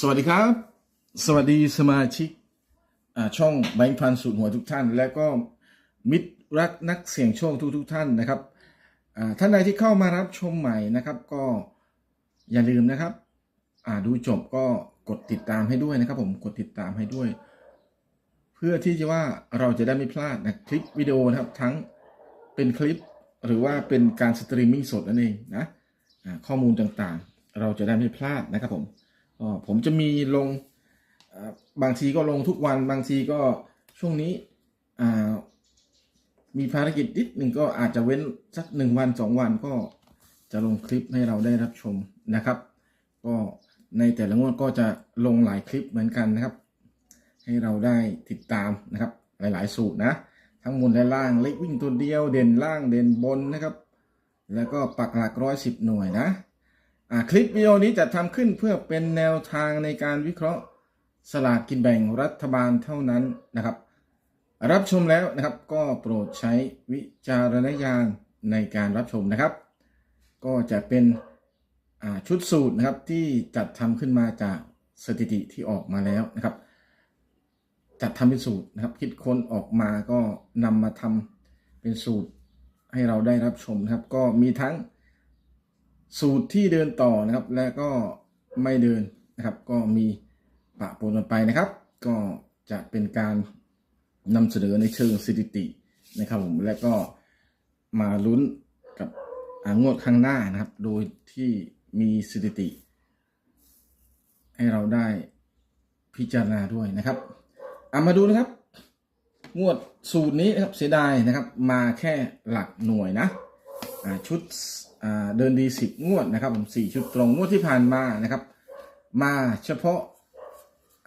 สวัสดีครับ สวัสดีสมาชิกช่องแบงค์พันสูตรหัวทุกท่าน และก็มิตรรักนักเสี่ยงโชคทุกทุกท่านนะครับท่านใดที่เข้ามารับชมใหม่นะครับ ก็อย่าลืมนะครับดูจบก็กดติดตามให้ด้วยนะครับ ผมกดติดตามให้ด้วย เพื่อที่จะว่าเราจะได้ไม่พลาดนะคลิปวิดีโอนะครับทั้งเป็นคลิปหรือว่าเป็นการสตรีมมิ่งสดนั่นเองนะข้อมูลต่างๆ เราจะได้ไม่พลาดนะครับผม ผมจะมีลงบางทีก็ลงทุกวันบางทีก็ช่วงนี้มีภารกิจนิดหนึ่งก็อาจจะเว้นสักหนึ่งวันสองวันก็จะลงคลิปให้เราได้รับชมนะครับ ก็ในแต่ละงวดก็จะลงหลายคลิปเหมือนกันนะครับ ให้เราได้ติดตามนะครับ หลาย ๆ สูตรนะ ทั้งบนและล่างเล็กวิ่งตัวเดียวเด่นล่างเด่นบนนะครับ แล้วก็ปักหลักร้อยสิบหน่วยนะ คลิปวิดีโอนี้จะทำขึ้นเพื่อเป็นแนวทางในการวิเคราะห์สลากกินแบ่งรัฐบาลเท่านั้นนะครับ รับชมแล้วนะครับก็โปรดใช้วิจารณญาณในการรับชมนะครับ ก็จะเป็นชุดสูตรนะครับที่จัดทำขึ้นมาจากสถิติที่ออกมาแล้วนะครับ จัดทำเป็นสูตรนะครับ คิดค้นออกมาก็นำมาทำเป็นสูตรให้เราได้รับชมนะครับ ก็มีทั้ง สูตรที่เดินต่อนะครับ และก็ไม่เดินนะครับ ก็มีปะปนกันไปนะครับ ก็จะเป็นการนำเสนอในเชิงสถิตินะครับผมและก็มาลุ้นกับงวดข้างหน้านะครับ โดยที่มีสถิติ ให้เราได้พิจารณาด้วยนะครับเอามาดูนะครับ งวดสูตรนี้นะครับเสียดายนะครับ มาแค่หลักหน่วยนะ ชุดเดินดีสิบงวดนะครับผมสี่ชุดตรงงวดที่ผ่านมานะครับ มาเฉพาะ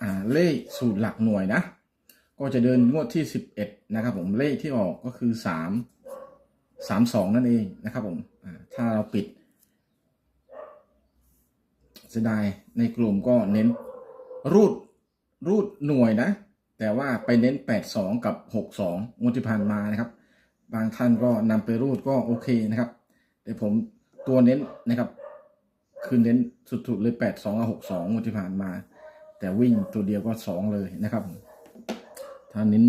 าเลขสูตรหลักหน่วยนะ ก็จะเดินงวดที่สิบเอ็ดนะครับผมเลขที่ออกก็คือสามสามสองนั่นเองนะครับผมถ้าเราปิดเสียดายในกลุ่มก็เน้นรูดรูดหน่วยนะ แต่ว่าไปเน้นแปดสองกับหกสองงวดที่ผ่านมานะครับ บางท่านก็นำไปรูดก็โอเคนะครับ แต่ผมตัวเน้นนะครับ คือเน้นสุดๆเลยแปดสองกับหกสองที่ผ่านมา แต่วิ่งตัวเดียวก็สองเลยนะครับ ถ้าเน้น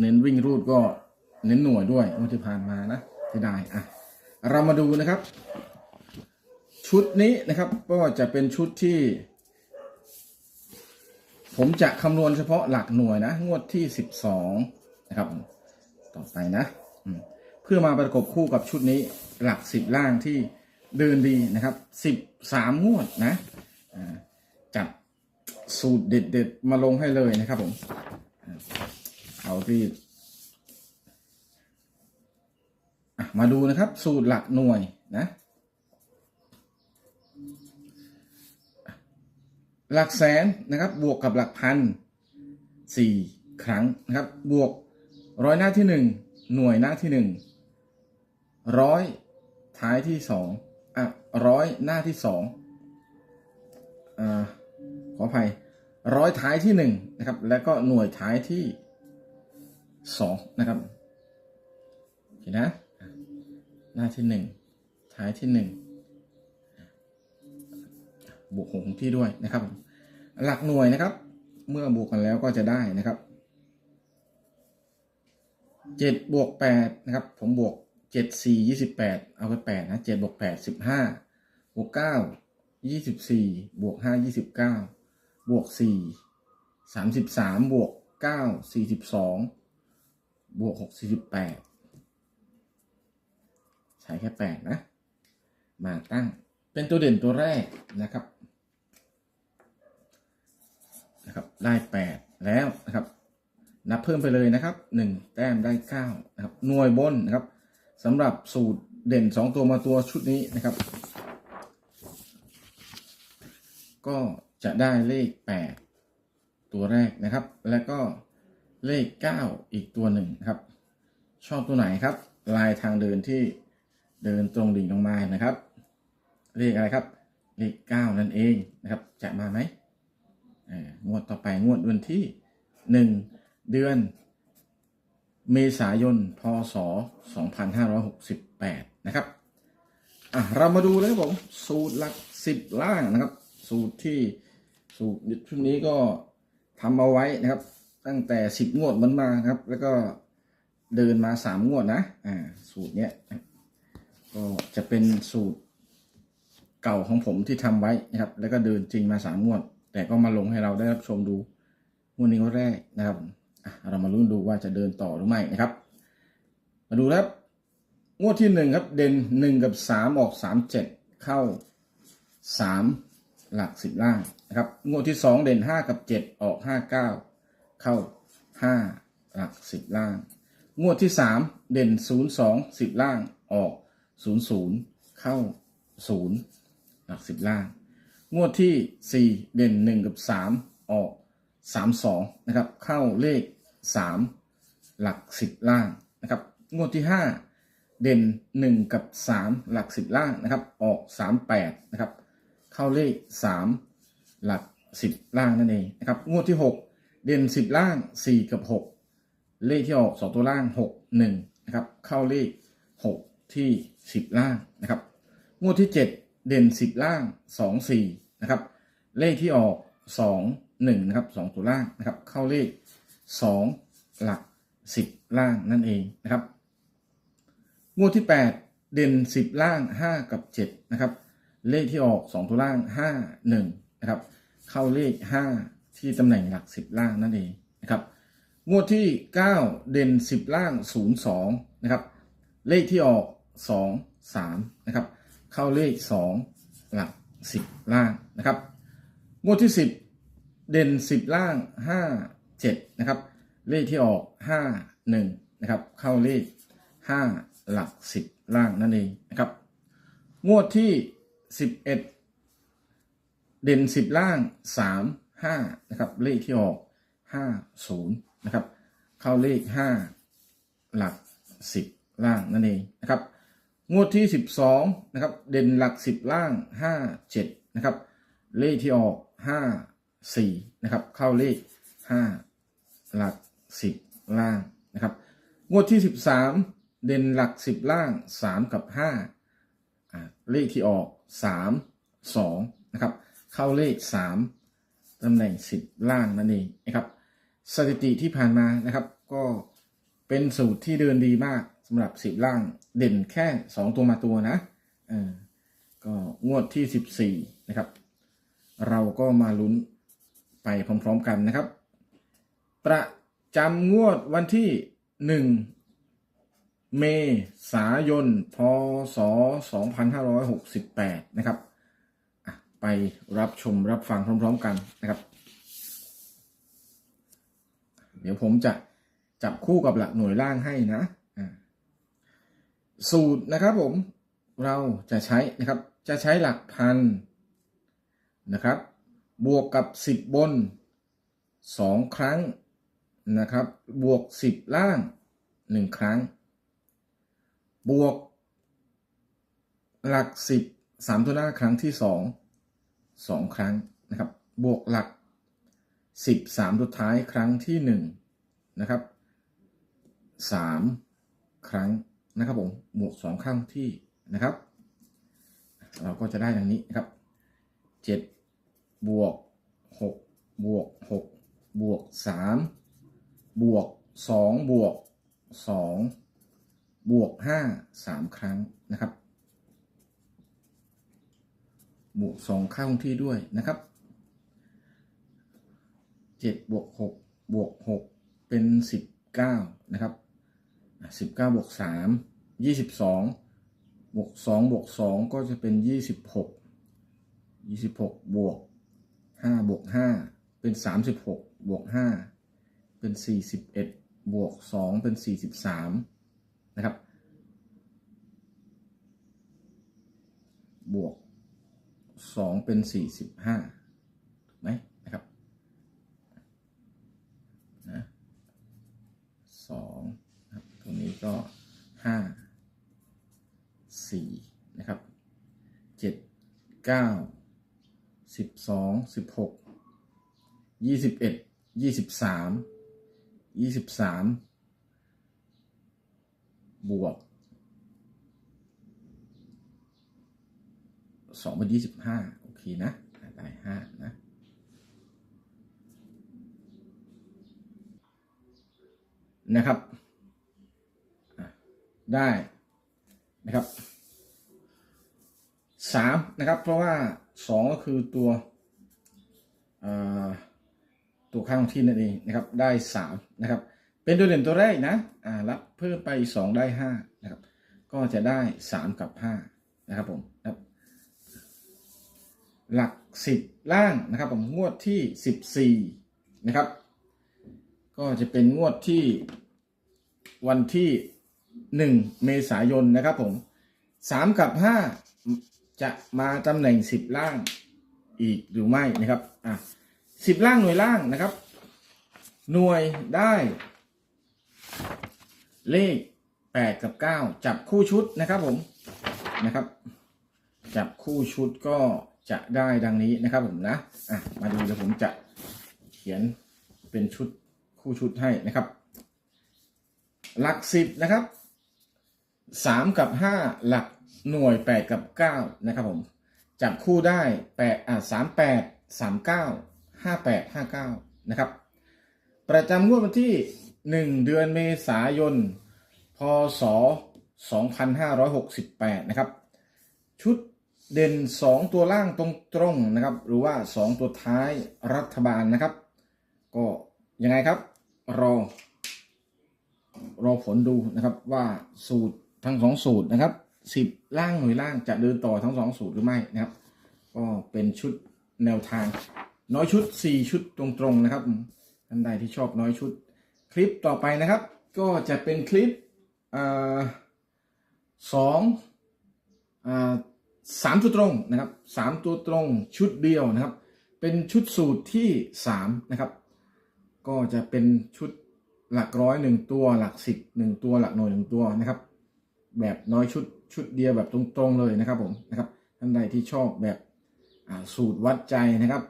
เน้นวิ่งรูดก็เน้นหน่วยด้วยงวดที่ผ่านมานะที่ได้อะเรามาดูนะครับ ชุดนี้นะครับก็จะเป็นชุดที่ ผมจะคำนวณเฉพาะหลักหน่วยนะ งวดที่สิบสองนะครับ ต่อไปนะ เพื่อมาประกบคู่กับชุดนี้หลักสิบล่างที่เดินดีนะครับสิบสามงวดนะจัดสูตรเด็ดๆ มาลงให้เลยนะครับผม เอาที่มาดูนะครับ สูตรหลักหน่วยนะ หลักแสนนะครับ บวกกับหลักพันสี่ครั้งนะครับ บวกร้อยหน้าที่หนึ่ง หน่วยหน้าที่หนึ่งร้อยท้ายที่สองอะร้อยหน้าที่สองอ่าขออภัยร้อยท้ายที่หนึ่งนะครับ แล้วก็หน่วยท้ายที่สองนะครับโอเคนะหน้าที่หนึ่งท้ายที่หนึ่งบวกหกที่ด้วยนะครับ หลักหน่วยนะครับ เมื่อบวกกันแล้วก็จะได้นะครับ เจ็ดบวกแปดนะครับ ผมบวกเจ็ดสี่ยี่สิบแปดเอาไปแปดนะเจ็ดบวกแปดสิบห้าบวกเก้ายี่สิบสี่บวกห้ายี่สิบเก้าบวกสี่สามสิบสามบวกเก้าสี่สิบสองบวกหกสี่สิบแปดใช้แค่แปดนะ มาตั้งเป็นตัวเด่นตัวแรกนะครับนะครับได้แปดแล้วนะครับ นับ เพิ่มไปเลยนะครับหนึ่งแต้มได้เก้านะครับหน่วยบนนะครับสำหรับสูตรเด่นสองตัวมาตัวชุดนี้นะครับ ก็จะได้เลขแปดตัวแรกนะครับ แล้วก็เลขเก้าอีกตัวหนึ่งครับ ชอบตัวไหนครับ ลายทางเดินที่เดินตรงดิ่งลงมานะครับ เลขอะไรครับ เลขเก้านั่นเองนะครับ จะมาไหมอ่องวดต่อไปงวดวันที่หนึ่ง เดือน เมษายน พศ 2568 นะครับ อะ เรามาดูเลยครับผม สูตรหลัก 10 ล่างนะครับ สูตรที่สูตรชุดนี้ก็ทำเอาไว้นะครับ ตั้งแต่สิบงวดมันมานะครับ แล้วก็เดินมาสามงวดนะ อ่า สูตรเนี้ย ก็จะเป็นสูตรเก่าของผมที่ทำไว้นะครับ แล้วก็เดินจริงมาสามงวด แต่ก็มาลงให้เราได้รับชมดูงวดนี้งวดแรกนะครับ เรามาลุ้นดูว่าจะเดินต่อหรือไม่นะครับ มาดูนะครับงวดที่หนึ่งครับ เด่นหนึ่งกับสามออกสามเจ็ดเข้าสามหลักสิบล่างนะครับ งวดที่สองเด่นห้ากับเจ็ดออกห้าเก้าเข้าห้าหลักสิบล่าง งวดที่สามเด่นศูนย์สองสิบล่างออกศูนย์ศูนย์เข้าศูนย์หลักสิบล่าง งวดที่สี่เด่นหนึ่งกับสามออก สามสองนะครับเข้าเลขสามหลักสิบล่างนะครับงวดที่ห้าเด่นหนึ่งกับสามหลักสิบล่างนะครับออกสามแปดนะครับเข้าเลขสามหลักสิบล่างนั่นเองนะครับงวดที่หกเด่นสิบล่างสี่กับหกเลขที่ออกสองตัวล่างหกหนึ่งนะครับเข้าเลขหกที่สิบล่างนะครับงวดที่เจ็ดเด่นสิบล่างสองสี่นะครับเลขที่ออกสอง นึ่งนะครับสองตัวล่างนะครับ เข้าเลขสองหลักสิบล่างนั่นเองนะครับงวดที่แปดเด่นสิบล่างห้ากับเจ็ดนะครับ เลขที่ออกสองตัวล่างห้าหนึ่งนะครับ เข้าเลขห้าที่ตำแหน่งหลักสิบล่างนั่นเองนะครับงวดที่เก้าเด่นสิบล่างศูนย์สองนะครับ เลขที่ออกสองสามนะครับ เข้าเลขสองหลักสิบล่างนะครับ งวดที่สิบ เด่นสิบล่างห้าเจ็ดนะครับ เลขที่ออกห้าหนึ่งนะครับ เข้าเลขห้าหลักสิบล่างนั่นเองนะครับ งวดที่สิบเอ็ดเด่นสิบล่างสามห้านะครับ เลขที่ออกห้าศูนย์นะครับ เข้าเลขห้าหลักสิบล่างนั่นเองนะครับ งวดที่สิบสองนะครับ เด่นหลักสิบล่างห้าเจ็ดนะครับ เลขที่ออกห้า สี่นะครับ เข้าเลขห้าหลักสิบล่างนะครับ งวดที่สิบสามเด่นหลักสิบล่างสามกับห้าเลขที่ออกสามสองนะครับ เข้าเลขสามตำแหน่งสิบล่างนั่นเองนะครับ สถิติที่ผ่านมานะครับ ก็เป็นสูตรที่เดินดีมากสำหรับสิบล่างเด่นแค่สองตัวมาตัวนะเออก็งวดที่สิบสี่นะครับ เราก็มาลุ้น ไปพร้อมๆกันนะครับ ประจำงวดวันที่หนึ่งเมษายน พศ 2568 นะครับอะไปรับชมรับฟังพร้อมๆกันนะครับ เดี๋ยวผมจะจับคู่กับหลักหน่วยล่างให้นะ สูตรนะครับผม เราจะใช้นะครับ จะใช้หลักพันนะครับ บวกกับ 10 บน 2 ครั้งนะครับ บวก 10 ล่าง 1 ครั้ง บวก หลัก 10 3ตัวหน้าครั้งที่ 2 2 ครั้งนะครับ บวกหลัก 10 3ตัวท้ายครั้งที่ 1 นะครับ 3 ครั้งนะครับผมบวก 2 ครั้งที่นะครับ เราก็จะได้อย่างนี้นะครับ 7 บวก6บวก6บวก3บวก2บวก2บวก5 3ครั้งนะครับ บวก2เข้างที่ด้วยนะครับ7บวก6บวก6เป็น19นะครับ19บวก3 22บวก2บวก2ก็จะเป็น26 26บวก 5บวก5เป็น36บวก5เป็น41บวก2เป็น43นะครับ บวก2เป็น45ถูกไหมนะครับนะ2นะรตรงนี้ก็5 4นะครับ7 9 สิบสองสิบหกยี่สิบเอ็ดยี่สิบสามยี่สิบสามบวกสองพันยี่สิบห้าโอเคนะได้ห้านะนะครับ ได้นะครับสามนะครับ เพราะว่า สองก็คือตัวตัวข้างที่นั่นเองนะครับได้สามนะครับ เป็นตัวเด่นตัวแรกนะอ่ารับเพิ่มไปสองได้ห้านะครับ ก็จะได้สามกับห้านะครับผมนะครับหลักสิบล่างนะครับผมงวดที่สิบสี่นะครับ ก็จะเป็นงวดที่วันที่หนึ่งเมษายนนะครับผมสามกับห้า จะมาตำแหน่งสิบล่างอีกหรือไม่นะครับอะสิบล่างหน่วยล่างนะครับ หน่วยได้ เลขแปดกับเก้าจับคู่ชุดนะครับผมนะครับ จับคู่ชุดก็จะได้ดังนี้นะครับผมนะอะมาดูเดี๋ยวผมจะเขียนเป็นชุดคู่ชุดให้นะครับ หลักสิบนะครับสามกับห้าหลัก หน่วยแปดกับเก้านะครับผม จับคู่ได้แปดอ่าสามแปดสามเก้าห้าแปดห้าเก้านะครับ ประจำงวดวันที่หนึ่งเดือนเมษายน พศสองพันห้าร้อยหกสิบแปดนะครับ ชุดเด่น 2 ตัวล่างตรงๆนะครับ หรือว่า 2 ตัวท้ายรัฐบาลนะครับ ก็ยังไงครับ รอ รอผลดูนะครับว่าสูตรทั้งสองสูตรนะครับ สิบล่างหน่วยล่างจะเดินต่อทั้งสองสูตรหรือไม่นะครับ ก็เป็นชุดแนวทาง น้อยชุด4ชุดตรงๆนะครับท่านใดที่ชอบน้อยชุด คลิปต่อไปนะครับ ก็จะเป็นคลิปอสองอสามตัวตรงนะครับสามตัวตรงชุดเดียวนะครับ เป็นชุดสูตรที่สามนะครับ ก็จะเป็นชุดหลักร้อยหนึ่งตัวหลักสิบหนึ่งตัวหลักหน่วยหนึ่งตัวนะครับ แบบน้อยชุด ชุดเดียวแบบตรงๆเลยนะครับผมนะครับท่านใดที่ชอบแบบสูตรวัดใจนะครับ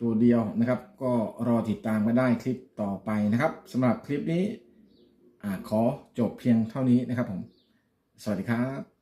ตัวเดียวนะครับ ก็รอติดตามกันได้คลิปต่อไปนะครับสำหรับคลิปนี้อขอจบเพียงเท่านี้นะครับผม สวัสดีครับ